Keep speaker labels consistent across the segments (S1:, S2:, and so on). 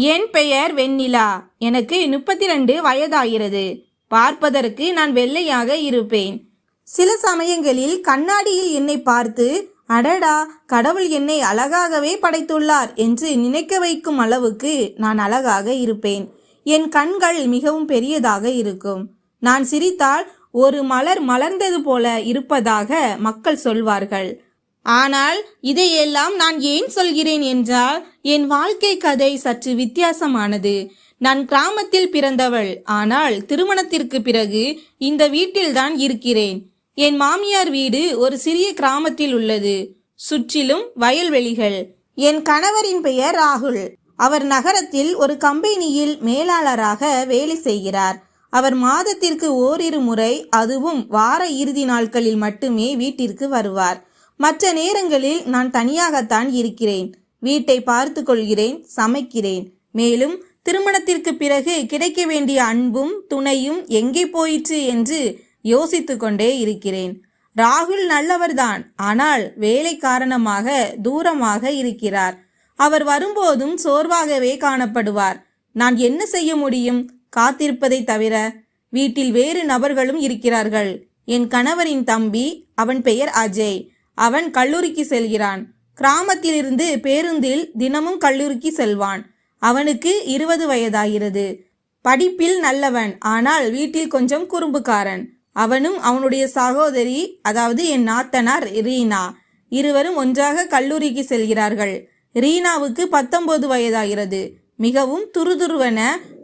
S1: என் பெயர் வெண்ணிலா. எனக்கு முப்பத்தி ரெண்டு வயதாகிறது. பார்ப்பதற்கு நான் வெள்ளையாக இருப்பேன். சில சமயங்களில் கண்ணாடியில் என்னை பார்த்து அடடா கடவுள் என்னை அழகாகவே படைத்துள்ளார் என்று நினைக்க வைக்கும் அளவுக்கு நான் அழகாக இருப்பேன். என் கண்கள் மிகவும் பெரியதாக இருக்கும். நான் சிரித்தால் ஒரு மலர் மலர்ந்தது போல இருப்பதாக மக்கள் சொல்வார்கள். ஆனால் இதையெல்லாம் நான் ஏன் சொல்கிறேன் என்றால் என் வாழ்க்கை கதை சற்று வித்தியாசமானது. நான் கிராமத்தில் பிறந்தவள். ஆனால் திருமணத்திற்கு பிறகு இந்த வீட்டில்தான் இருக்கிறேன். என் மாமியார் வீடு ஒரு சிறிய கிராமத்தில் உள்ளது. சுற்றிலும் வயல்வெளிகள். என் கணவரின் பெயர் ராகுல். அவர் நகரத்தில் ஒரு கம்பெனியில் மேலாளராக வேலை செய்கிறார். அவர் மாதத்திற்கு ஓரிரு முறை அதுவும் வார இறுதி நாட்களில் மட்டுமே வீட்டிற்கு வருவார். மற்ற நேரங்களில் நான் தனியாகத்தான் இருக்கிறேன். வீட்டை பார்த்து கொள்கிறேன் சமைக்கிறேன். மேலும் திருமணத்திற்கு பிறகு கிடைக்க வேண்டிய அன்பும் துணையும் எங்கே போயிற்று என்று யோசித்து கொண்டே இருக்கிறேன். ராகுல் நல்லவர்தான் ஆனால் வேலை காரணமாக தூரமாக இருக்கிறார். அவர் வரும்போதும் சோர்வாகவே காணப்படுவார். நான் என்ன செய்ய முடியும்? காத்திருப்பதை தவிர வீட்டில் வேறு நபர்களும் இருக்கிறார்கள். என் கணவரின் தம்பி அவன் பெயர் அஜய். அவன் கல்லூரிக்கு செல்கிறான். கிராமத்திலிருந்து பேருந்தில் தினமும் கல்லூரிக்கு செல்வான். அவனுக்கு இருபது வயதாகிறது. படிப்பில் நல்லவன் ஆனால் வீட்டில் கொஞ்சம் குறும்புக்காரன். அவனும் அவனுடைய சகோதரி அதாவது என் நாத்தனார் ரீனா. இருவரும் ஒன்றாக கல்லூரிக்கு செல்கிறார்கள். ரீனாவுக்கு பத்தொன்பது வயதாகிறது. மிகவும் துருதுருவன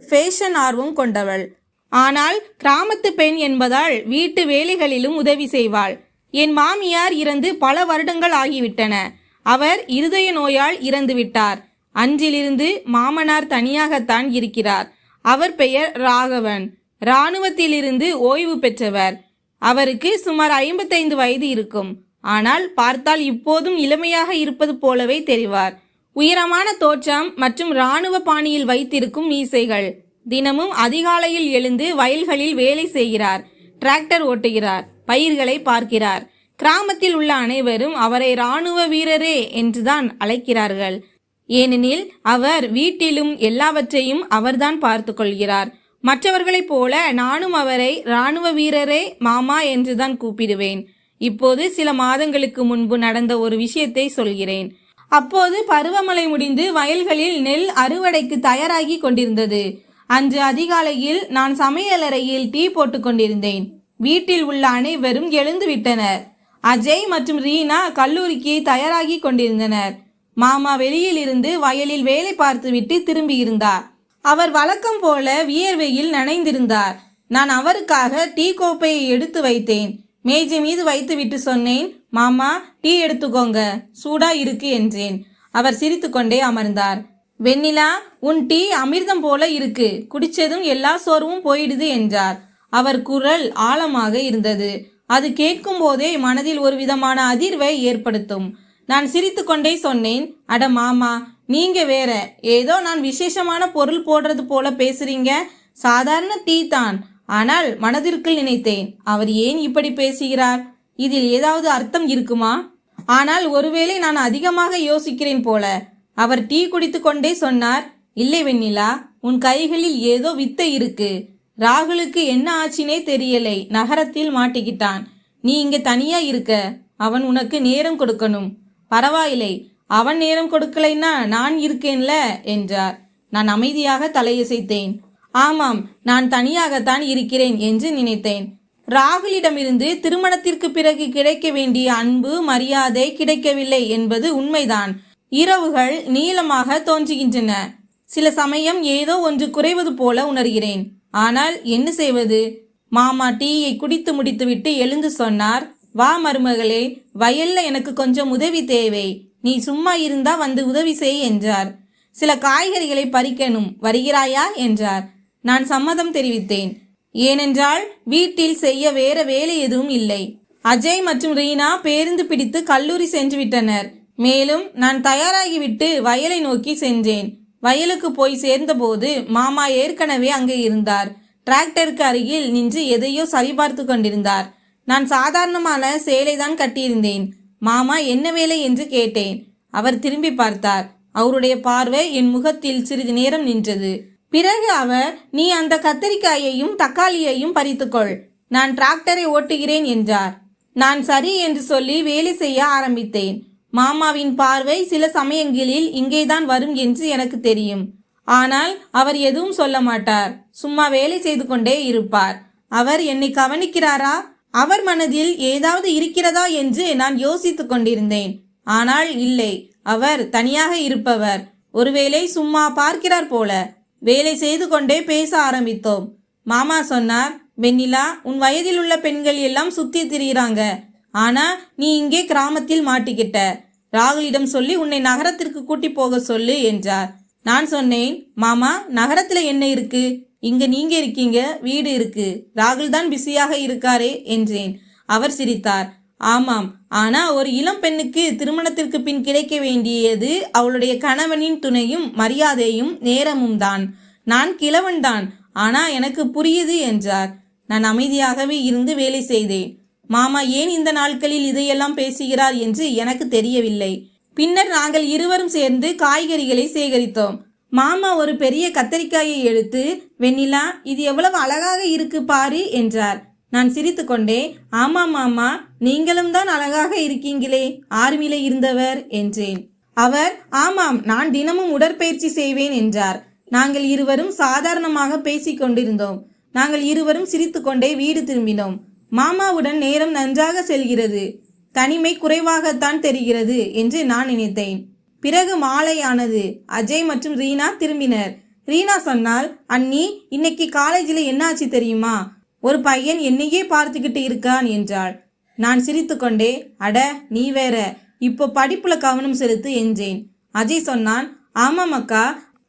S1: ஃபேஷன் ஆர்வம் கொண்டவள். ஆனால் கிராமத்து பெண் என்பதால் வீட்டு வேலைகளிலும் உதவி செய்வாள். என் மாமியார் இறந்து பல வருடங்கள் ஆகிவிட்டன. அவர் இருதய நோயால் இறந்துவிட்டார். அஞ்சிலிருந்து அன்றிலிருந்து மாமனார் தனியாகத்தான் இருக்கிறார். அவர் பெயர் ராகவன். இராணுவத்திலிருந்து ஓய்வு பெற்றவர். அவருக்கு சுமார் ஐம்பத்தைந்து வயது இருக்கும். ஆனால் பார்த்தால் இப்போதும் இளமையாக இருப்பது போலவே தெரிவார். உயரமான தோற்றம் மற்றும் இராணுவ பாணியில் வைத்திருக்கும் மீசைகள். தினமும் அதிகாலையில் எழுந்து வயல்களில் வேலை செய்கிறார். டிராக்டர் ஓட்டுகிறார். பயிர்களை பார்க்கிறார். கிராமத்தில் உள்ள அனைவரும் அவரை இராணுவ வீரரே என்றுதான் அழைக்கிறார்கள். ஏனெனில் அவர் வீட்டிலும் எல்லாவற்றையும் அவர்தான் பார்த்து கொள்கிறார். மற்றவர்களைப் போல நானும் அவரை இராணுவ வீரரே மாமா என்றுதான் கூப்பிடுவேன். இப்போது சில மாதங்களுக்கு முன்பு நடந்த ஒரு விஷயத்தை சொல்கிறேன். அப்போது பருவமழை முடிந்து வயல்களில் நெல் அறுவடைக்கு தயாராகி கொண்டிருந்தது. அன்று அதிகாலையில் நான் சமையலறையில் டீ போட்டு கொண்டிருந்தேன். வீட்டில் உள்ள அனைவரும் எழுந்துவிட்டனர் அஜய் மற்றும் ரீனா கல்லூரிக்கு தயாராகி கொண்டிருந்தனர். மாமா வெளியில் இருந்து வயலில் வேலை பார்த்துவிட்டு திரும்பி இருந்தார். அவர் வழக்கம் போல வியர்வையில் நனைந்திருந்தார். நான் அவருக்காக டீ கோப்பையை எடுத்து வைத்தேன். மேஜை மீது வைத்துவிட்டு சொன்னேன் மாமா டீ எடுத்துக்கோங்க. சூடா இருக்கு என்றேன். அவர் சிரித்துக்கொண்டே அமர்ந்தார். வெண்ணிலா உன் டீ அமிர்தம் போல இருக்கு. குடிச்சதும் எல்லா சோர்வும் போயிடுது என்றார். அவர் குரல் ஆழமாக இருந்தது. அது கேட்கும் போதே மனதில் ஒரு விதமான அதிர்வை ஏற்படுத்தும். நான் சிரித்துக்கொண்டே சொன்னேன் அட மாமா நீங்க வேற. ஏதோ நான் விசேஷமான பொருள் போடுறது போல பேசுறீங்க. சாதாரண டீ தான். ஆனால் மனதிற்குள் நினைத்தேன் அவர் ஏன் இப்படி பேசுகிறார்? இதில் ஏதாவது அர்த்தம் இருக்குமா? ஆனால் ஒருவேளை நான் அதிகமாக யோசிக்கிறேன் போல. அவர் டீ குடித்து கொண்டே சொன்னார் இல்லை வெண்ணிலா உன் கைகளில் ஏதோ வித்தை இருக்கு. ராகுலுக்கு என்ன ஆச்சினே தெரியலை. நகரத்தில் மாட்டிக்கிட்டான். நீ இங்க தனியா இருக்க? அவன் உனக்கு நேரம் கொடுக்கணும். பரவாயில்லை. அவன் நேரம் கொடுக்கலைன்னா நான் இருக்கேன்ல? என்றார். நான் அமைதியாக தலையசைத்தேன். ஆமாம். நான் தனியாகத்தான் இருக்கிறேன் என்று நினைத்தேன். ராகுலிடமிருந்து திருமணத்திற்கு பிறகு கிடைக்க வேண்டிய அன்பு மரியாதை கிடைக்கவில்லை என்பது உண்மைதான். இரவுகள் நீளமாக தோன்றுகின்றன. சில சமயம் ஏதோ ஒன்று குறைவது போல உணர்கிறேன். ஆனால் என்ன செய்வது? மாமா டீயை குடித்து முடித்துவிட்டு எழுந்து சொன்னார் வா மருமகளே வயல்ல எனக்கு கொஞ்சம் உதவி தேவை. நீ சும்மா இருந்தா வந்து உதவி செய் என்றார். சில காய்கறிகளை பறிக்கணும் வருகிறாயா? என்றார். நான் சம்மதம் தெரிவித்தேன். ஏனென்றால் வீட்டில் செய்ய வேற வேலை எதுவும் இல்லை. அஜய் மற்றும் ரீனா பேருந்து பிடித்து கல்லூரி சென்று விட்டனர் மேலும் நான் தயாராகிவிட்டு வயலை நோக்கி சென்றேன். வயலுக்கு போய் சேர்ந்தபோது மாமா ஏற்கனவே அங்கே இருந்தார். டிராக்டருக்கு அருகில் நின்று எதையோ சரிபார்த்து கொண்டிருந்தார். நான் சாதாரணமான சேலை தான் கட்டியிருந்தேன். மாமா என்ன வேலை? என்று கேட்டேன். அவர் திரும்பி பார்த்தார். அவருடைய பார்வை என் முகத்தில் சிறிது நேரம் நின்றது. பிறகு அவர் நீ அந்த கத்தரிக்காயையும் தக்காளியையும் பறித்துக்கொள். நான் டிராக்டரை ஓட்டுகிறேன் என்றார். நான் சரி என்று சொல்லி வேலை செய்ய ஆரம்பித்தேன். மாமாவின் பார்வை சில சமயங்களில் இங்கேதான் வரும் என்று எனக்கு தெரியும். ஆனால் அவர் எதுவும் சொல்ல மாட்டார். சும்மா வேலை செய்து கொண்டே இருப்பார். அவர் என்னை கவனிக்கிறாரா? அவர் மனதில் ஏதாவது இருக்கிறதா என்று நான் யோசித்துக் கொண்டிருந்தேன். ஆனால் இல்லை அவர் தனியாக இருப்பவர். ஒருவேளை சும்மா பார்க்கிறார் போல. வேலை செய்து கொண்டே பேச ஆரம்பித்தோம். மாமா சொன்னார் வெண்ணிலா உன் வயதில் உள்ள பெண்கள் எல்லாம் சுத்தி திரியிறாங்க. ஆனா நீ இங்கே கிராமத்தில் மாட்டிக்கிட்ட. ராகுலிடம் சொல்லி உன்னை நகரத்திற்கு கூட்டி போக சொல்லு என்றார். நான் சொன்னேன் மாமா நகரத்துல என்ன இருக்கு? இங்க நீங்க இருக்கீங்க வீடு இருக்கு. ராகுல் தான் பிஸியாக இருக்காரே என்றேன். அவர் சிரித்தார். ஆமாம் ஆனா ஒரு இளம் பெண்ணுக்கு திருமணத்திற்கு பின் கிடைக்க வேண்டியது அவளுடைய கணவனின் துணையும் மரியாதையும் நேரமும் தான். நான் கிழவன்தான் ஆனா எனக்கு புரியுது என்றார். நான் அமைதியாகவே இருந்து வேலை செய்தேன். மாமா ஏன் இந்த நாட்களில் இதையெல்லாம் பேசுகிறார் என்று எனக்கு தெரியவில்லை. பின்னர் நாங்கள் இருவரும் சேர்ந்து காய்கறிகளை சேகரித்தோம். மாமா ஒரு பெரிய கத்தரிக்காயை எடுத்து வெண்ணிலா இது எவ்வளவு அழகாக இருக்கு பாரு என்றார். நான் சிரித்துக்கொண்டே ஆமாம் மாமா நீங்களும் தான் அழகாக இருக்கீங்களே ஆர்மியில இருந்தவர் என்றேன். அவர் ஆமாம் நான் தினமும் உடற்பயிற்சி செய்வேன் என்றார். நாங்கள் இருவரும் சாதாரணமாக பேசிக் கொண்டிருந்தோம். நாங்கள் இருவரும் சிரித்துக்கொண்டே வீடு திரும்பினோம். மாமாவுடன் நேரம் நன்றாக செல்கிறது. தனிமை குறைவாகத்தான் தெரிகிறது என்று நான் நினைத்தேன். பிறகு மாலையானது. அஜய் மற்றும் ரீனா திரும்பினர். ரீனா சொன்னால் அண்ணி இன்னைக்கு காலேஜில் என்னாச்சு தெரியுமா? ஒரு பையன் என்னையே பார்த்துக்கிட்டு இருக்கான் என்றாள். நான் சிரித்துக்கொண்டே அட நீ வேற. இப்போ படிப்புல கவனம் செலுத்து என்றேன். அஜய் சொன்னான் ஆமாம் அக்கா.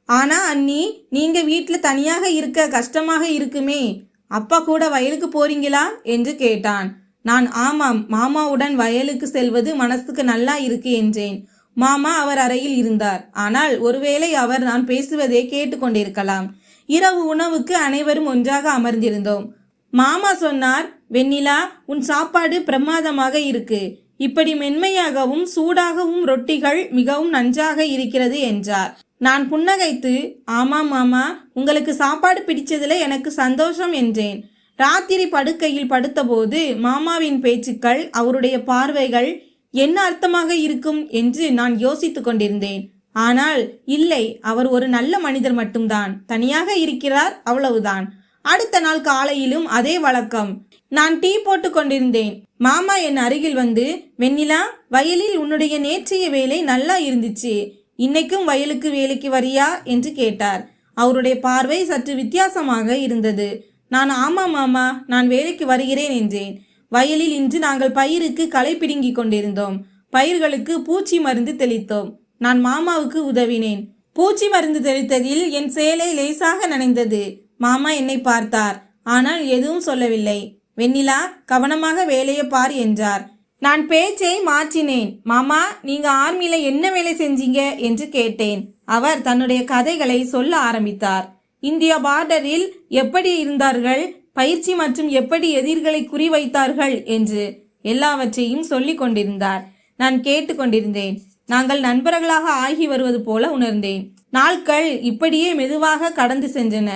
S1: ஆனா அண்ணி நீங்க வீட்டில் தனியாக இருக்க கஷ்டமாக இருக்குமே. அப்பா கூட வயலுக்கு போறீங்களா? என்று கேட்டான். நான் ஆமாம் மாமாவுடன் வயலுக்கு செல்வது மனசுக்கு நல்லா இருக்கு என்றேன். மாமா அவர் அறையில் இருந்தார். ஆனால் ஒருவேளை அவர் நான் பேசுவதை கேட்டுக்கொண்டிருக்கலாம் இரவு உணவுக்கு அனைவரும் ஒன்றாக அமர்ந்திருந்தோம். மாமா சொன்னார் வெண்ணிலா உன் சாப்பாடு பிரமாதமாக இருக்கு. இப்படி மென்மையாகவும் சூடாகவும் ரொட்டிகள் மிகவும் நன்றாக இருக்கிறது என்றார். நான் புன்னகைத்து ஆமாம் மாமா உங்களுக்கு சாப்பாடு பிடிச்சதில் எனக்கு சந்தோஷம் என்றேன். ராத்திரி படுக்கையில் படுத்தபோது மாமாவின் பேச்சுக்கள் அவருடைய பார்வைகள் என்ன அர்த்தமாக இருக்கும் என்று நான் யோசித்து கொண்டிருந்தேன். ஆனால் இல்லை அவர் ஒரு நல்ல மனிதர் மட்டும்தான். தனியாக இருக்கிறார் அவ்வளவுதான். அடுத்த நாள் காலையிலும் அதே வழக்கம். நான் டீ போட்டு கொண்டிருந்தேன். மாமா என் அருகில் வந்து வெண்ணிலா வயலில் உன்னுடைய நேற்றைய வேலை நல்லா இருந்துச்சு. இன்னைக்கும் வயலுக்கு வேலைக்கு வரியா? என்று கேட்டார். அவருடைய பார்வை சற்று வித்தியாசமாக இருந்தது. நான் ஆமாம் மாமா நான் வேலைக்கு வருகிறேன் என்றேன். வயலில் இன்று நாங்கள் பயிருக்கு களை பிடுங்கிக் கொண்டிருந்தோம். பயிர்களுக்கு பூச்சி மருந்து தெளித்தோம். நான் மாமாவுக்கு உதவினேன். பூச்சி மருந்து தெளித்ததில் என் சேலை லேசாக நனைந்தது. மாமா என்னை பார்த்தார். ஆனால் எதுவும் சொல்லவில்லை. வெண்ணிலா கவனமாக வேலையை பார் என்றார். நான் பேச்சை மாற்றினேன். மாமா நீங்க ஆர்மியில என்ன வேலை செஞ்சீங்க? என்று கேட்டேன். அவர் தன்னுடைய கதைகளை சொல்ல ஆரம்பித்தார். இந்திய பார்டரில் எப்படி இருந்தார்கள்? பயிற்சி மற்றும் எப்படி எதிர்களை குறிவைத்தார்கள்? என்று எல்லாவற்றையும் சொல்லிக் கொண்டிருந்தார். நான் கேட்டுக்கொண்டிருந்தேன் நாங்கள் நண்பர்களாக ஆகி வருவது போல உணர்ந்தேன். நாட்கள் இப்படியே மெதுவாக கடந்து சென்றன.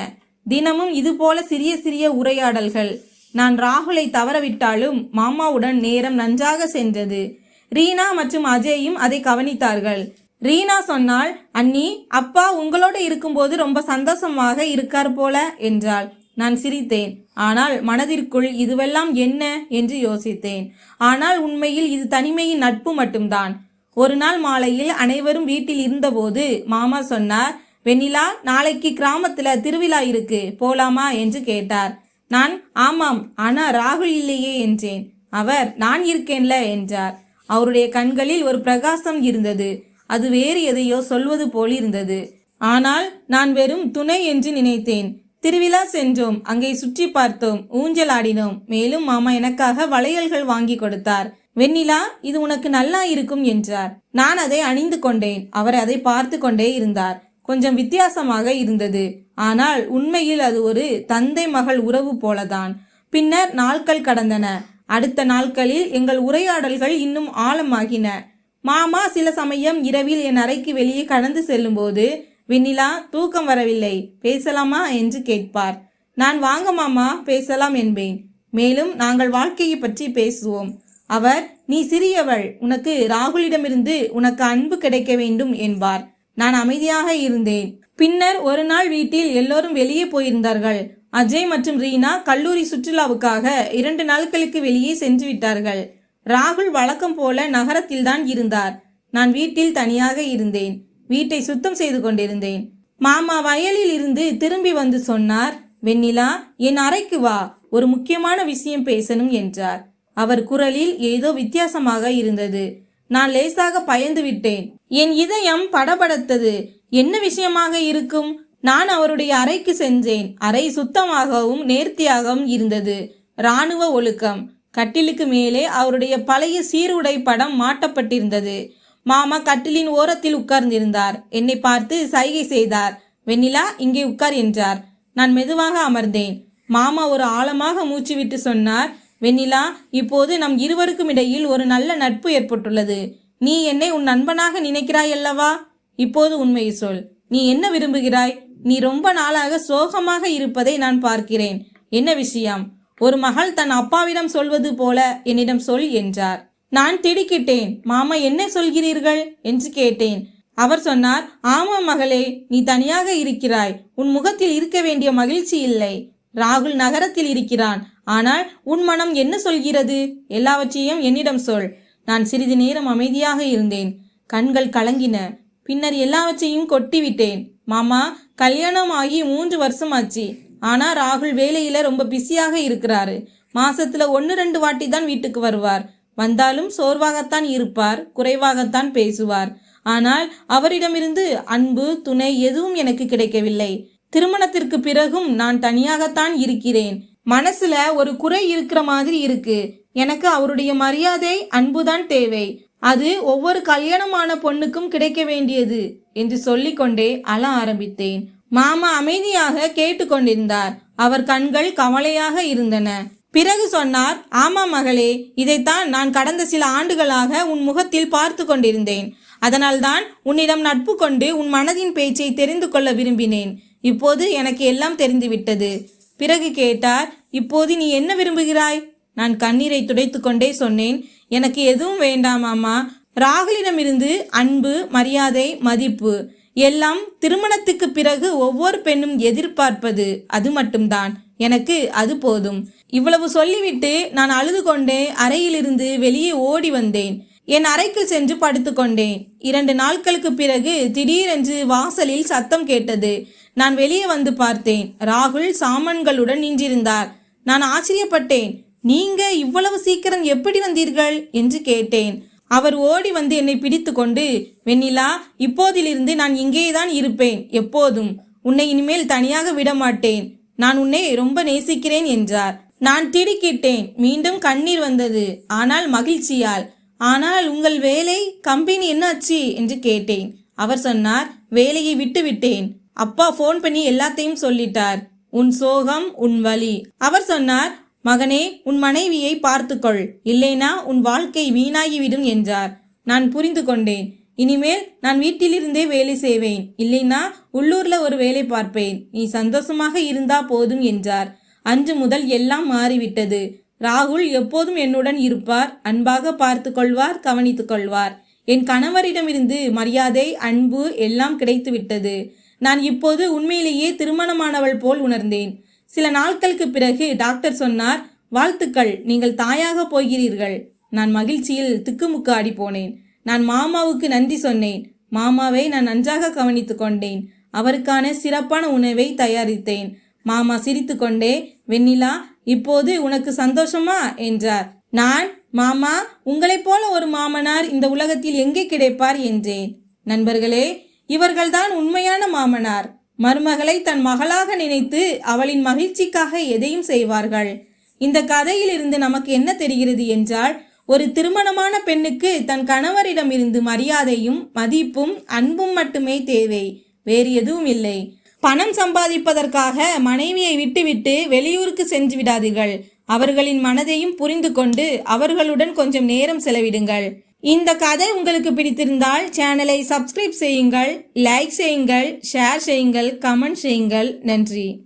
S1: தினமும் இதுபோல சிறிய சிறிய உரையாடல்கள். நான் ராகுலை தவறவிட்டாலும் மாமாவுடன் நேரம் நன்றாக சென்றது. ரீனா மற்றும் அஜயும் அதை கவனித்தார்கள். ரீனா சொன்னாள் அண்ணி அப்பா உங்களோடு இருக்கும்போது ரொம்ப சந்தோஷமாக இருக்கார் போல என்றாள். நான் சிரித்தேன். ஆனால் மனதிற்குள் இதுவெல்லாம் என்ன? என்று யோசித்தேன். ஆனால் உண்மையில் இது தனிமையின் நட்பு மட்டும்தான். ஒரு நாள் மாலையில் அனைவரும் வீட்டில் இருந்தபோது மாமா சொன்னார் வெண்ணிலா நாளைக்கு கிராமத்துல திருவிழா இருக்கு. போலாமா? என்று கேட்டார். நான் ஆமாம் ஆனா ராகுல் இல்லையே என்றேன். அவர் நான் இருக்கேன்ல என்றார். அவருடைய கண்களில் ஒரு பிரகாசம் இருந்தது. அது வேறு எதையோ சொல்வது போல் இருந்தது. ஆனால் நான் வெறும் துணை என்று நினைத்தேன். திருவிழா சென்றோம் அங்கே சுற்றி பார்த்தோம் ஊஞ்சல் ஆடினோம். மேலும் மாமா எனக்காக வளையல்கள் வாங்கி கொடுத்தார். வெண்ணிலா இது உனக்கு நல்லா இருக்கும் என்றார். நான் அதை அணிந்து கொண்டேன். அவர் அதை பார்த்து கொண்டே இருந்தார். கொஞ்சம் வித்தியாசமாக இருந்தது. ஆனால் உண்மையில் அது ஒரு தந்தை மகள் உறவு போலதான். பின்னர் நாட்கள் கடந்தன. அடுத்த நாட்களில் எங்கள் உரையாடல்கள் இன்னும் ஆழமாகின. மாமா சில சமயம் இரவில் என் அறைக்கு வெளியே கடந்து செல்லும்போது வெண்ணிலா தூக்கம் வரவில்லை. பேசலாமா? என்று கேட்பார். நான் வாங்க மாமா பேசலாம் என்பேன். மேலும் நாங்கள் வாழ்க்கையை பற்றி பேசுவோம். அவர் நீ சிறியவள். உனக்கு ராகுலிடமிருந்து உனக்கு அன்பு கிடைக்க வேண்டும் என்பார். நான் அமைதியாக இருந்தேன். பின்னர் ஒரு நாள் வீட்டில் எல்லோரும் வெளியே போயிருந்தார்கள். அஜய் மற்றும் ரீனா கல்லூரி சுற்றுலாவுக்காக இரண்டு நாட்களுக்கு வெளியே சென்று விட்டார்கள். ராகுல் வழக்கம் போல நகரத்தில்தான் இருந்தார். நான் வீட்டில் தனியாக இருந்தேன். வீட்டை சுத்தம் செய்து கொண்டிருந்தேன். மாமா வயலில் இருந்து திரும்பி வந்து சொன்னார் வெண்ணிலா என் அறைக்கு வா. ஒரு முக்கியமான விஷயம் பேசணும் என்றார். அவர் குரலில் ஏதோ வித்தியாசமாக இருந்தது. நான் லேசாக பயந்து விட்டேன். என் இதயம் படபடத்தது. என்ன விஷயமாக இருக்கும்? நான் அவருடைய அறைக்கு சென்றேன். அறை சுத்தமாகவும் நேர்த்தியாகவும் இருந்தது. இராணுவ ஒழுக்கம். கட்டிலுக்கு மேலே அவருடைய பழைய சீருடை படம் மாட்டப்பட்டிருந்தது. மாமா கட்டிலின் ஓரத்தில் உட்கார்ந்திருந்தார். என்னை பார்த்து சைகை செய்தார். வெண்ணிலா இங்கே உட்கார் என்றார். நான் மெதுவாக அமர்ந்தேன். மாமா ஒரு ஆழமாக மூச்சு விட்டு சொன்னார். வெண்ணிலா இப்போது நம் இருவருக்கும் இடையில் ஒரு நல்ல நட்பு ஏற்பட்டுள்ளது. நீ என்னை உன் நண்பனாக நினைக்கிறாய் அல்லவா? இப்போது உண்மையை சொல். நீ என்ன விரும்புகிறாய்? நீ ரொம்ப நாளாக சோகமாக இருப்பதை நான் பார்க்கிறேன். என்ன விஷயம்? ஒரு மகள் தன் அப்பாவிடம் சொல்வது போல என்னிடம் சொல் என்றார். நான் திடுக்கிட்டேன். மாமா என்ன சொல்கிறீர்கள்? என்று கேட்டேன். அவர் சொன்னார் ஆமாம் மகளே நீ தனியாக இருக்கிறாய். உன் முகத்தில் இருக்க வேண்டிய மகிழ்ச்சி இல்லை. ராகுல் நகரத்தில் இருக்கிறான். ஆனால் உன் மனம் என்ன சொல்கிறது? எல்லாவற்றையும் என்னிடம் சொல். நான் சிறிது நேரம் அமைதியாக இருந்தேன். கண்கள் கலங்கின. பின்னர் எல்லாவற்றையும் கொட்டிவிட்டேன். மாமா கல்யாணம் ஆகி மூன்று வருஷம் ஆச்சு ஆனா ராகுல் வேலையில ரொம்ப பிஸியாக இருக்கிறாரு. மாசத்துல ஒன்று ரெண்டு வாட்டி தான் வீட்டுக்கு வருவார். வந்தாலும் சோர்வாகத்தான் இருப்பார் குறைவாகத்தான் பேசுவார். ஆனால் அவரிடமிருந்து அன்பு துணை எதுவும் எனக்கு கிடைக்கவில்லை. திருமணத்திற்கு பிறகும் நான் தனியாகத்தான் இருக்கிறேன். மனசுல ஒரு குறை இருக்கிற மாதிரி இருக்கு. எனக்கு அவருடைய மரியாதை அன்புதான் தேவை. அது ஒவ்வொரு கல்யாணமான பொண்ணுக்கும் கிடைக்க வேண்டியது என்று சொல்லிக்கொண்டே அழ ஆரம்பித்தேன். மாமா அமைதியாக கேட்டுக்கொண்டிருந்தார் அவர் கண்கள் கவலையாக இருந்தன. பிறகு சொன்னார் ஆமா மகளே இதைத்தான் நான் கடந்த சில ஆண்டுகளாக உன் முகத்தில் பார்த்து கொண்டிருந்தேன். அதனால்தான் உன்னிடம் நட்பு கொண்டு உன் மனதின் பேச்சை தெரிந்து கொள்ள விரும்பினேன். இப்போது எனக்கு எல்லாம் தெரிந்துவிட்டது. பிறகு கேட்டார் இப்போது நீ என்ன விரும்புகிறாய்? நான் கண்ணீரை துடைத்து கொண்டே சொன்னேன் எனக்கு எதுவும் வேண்டாம் ராகுலிடமிருந்து அன்பு மரியாதை மதிப்பு எல்லாம் திருமணத்துக்கு பிறகு ஒவ்வொரு பெண்ணும் எதிர்பார்ப்பது அது மட்டும்தான். எனக்கு அது போதும். இவ்வளவு சொல்லிவிட்டு நான் அழுது கொண்டே அறையிலிருந்து வெளியே ஓடி வந்தேன். என் அறைக்கு சென்று படுத்துக்கொண்டேன். இரண்டு நாட்களுக்கு பிறகு திடீரென்று வாசலில் சத்தம் கேட்டது. நான் வெளியே வந்து பார்த்தேன். ராகுல் சாமான்களுடன் நின்றிருந்தார். நான் ஆச்சரியப்பட்டேன். நீங்க இவ்வளவு சீக்கிரம் எப்படி வந்தீர்கள்? என்று கேட்டேன். அவர் ஓடி வந்து என்னை பிடித்து கொண்டு வெண்ணிலா இப்போதிலிருந்து நான் இங்கேதான் இருப்பேன். எப்போதும். உன்னை இனிமேல் தனியாக விட மாட்டேன் நான் உன்னை ரொம்ப நேசிக்கிறேன் என்றார். நான் திடுக்கிட்டேன். மீண்டும் கண்ணீர் வந்தது. ஆனால் மகிழ்ச்சியால். ஆனால் உங்கள் வேலை கம்பெனி என்னாச்சு? என்று கேட்டேன். அவர் சொன்னார் வேலையை விட்டுவிட்டேன். அப்பா ஃபோன் பண்ணி எல்லாத்தையும் சொல்லிட்டார். உன் சோகம் உன் வலி. அவர் சொன்னார் மகனே உன் மனைவியை பார்த்துக்கொள். இல்லைனா உன் வாழ்க்கை வீணாகிவிடும் என்றார். நான் புரிந்து கொண்டேன். இனிமேல் நான் வீட்டிலிருந்தே வேலை செய்வேன். இல்லைனா உள்ளூர்ல ஒரு வேலை பார்ப்பேன். நீ சந்தோஷமாக இருந்தா போதும் என்றார். அன்று முதல் எல்லாம் மாறிவிட்டது. ராகுல் எப்போதும் என்னுடன் இருப்பார். அன்பாக பார்த்து கொள்வார் கவனித்துக் கொள்வார் என் கணவரிடமிருந்து மரியாதை அன்பு எல்லாம் கிடைத்து விட்டது நான் இப்போது உண்மையிலேயே திருமணமானவள் போல் உணர்ந்தேன். சில நாட்களுக்கு பிறகு டாக்டர் சொன்னார் வாழ்த்துக்கள் நீங்கள் தாயாக போகிறீர்கள். நான் மகிழ்ச்சியில் திக்குமுக்கு ஆடி போனேன். நான் மாமாவுக்கு நன்றி சொன்னேன். மாமாவை நான் நன்றாக கவனித்து கொண்டேன். அவருக்கான சிறப்பான உணவை தயாரித்தேன். மாமா சிரித்துக்கொண்டே வெண்ணிலா இப்போது உனக்கு சந்தோஷமா? என்றார். நான்? மாமா உங்களைப் போல ஒரு மாமனார் இந்த உலகத்தில் எங்கே கிடைப்பார்? என்றேன். நண்பர்களே இவர்கள்தான் உண்மையான மாமனார். மருமகளை தன் மகளாக நினைத்து அவளின் மகிழ்ச்சிக்காக எதையும் செய்வார்கள்? இந்த கதையிலிருந்து நமக்கு என்ன தெரிகிறது என்றால் ஒரு திருமணமான பெண்ணுக்கு தன் கணவரிடமிருந்து மரியாதையும் மதிப்பும் அன்பும் மட்டுமே தேவை. வேறு எதுவும் இல்லை. பணம் சம்பாதிப்பதற்காக மனைவியை விட்டுவிட்டு வெளியூருக்கு சென்று விடாதீர்கள். அவர்களின் மனதையும் புரிந்து கொண்டு அவர்களுடன் கொஞ்சம் நேரம் செலவிடுங்கள். இந்த கதை உங்களுக்கு பிடித்திருந்தால் சேனலை சப்ஸ்கிரைப் செய்யுங்கள் லைக் செய்யுங்கள் ஷேர் செய்யுங்கள் கமெண்ட் செய்யுங்கள். நன்றி.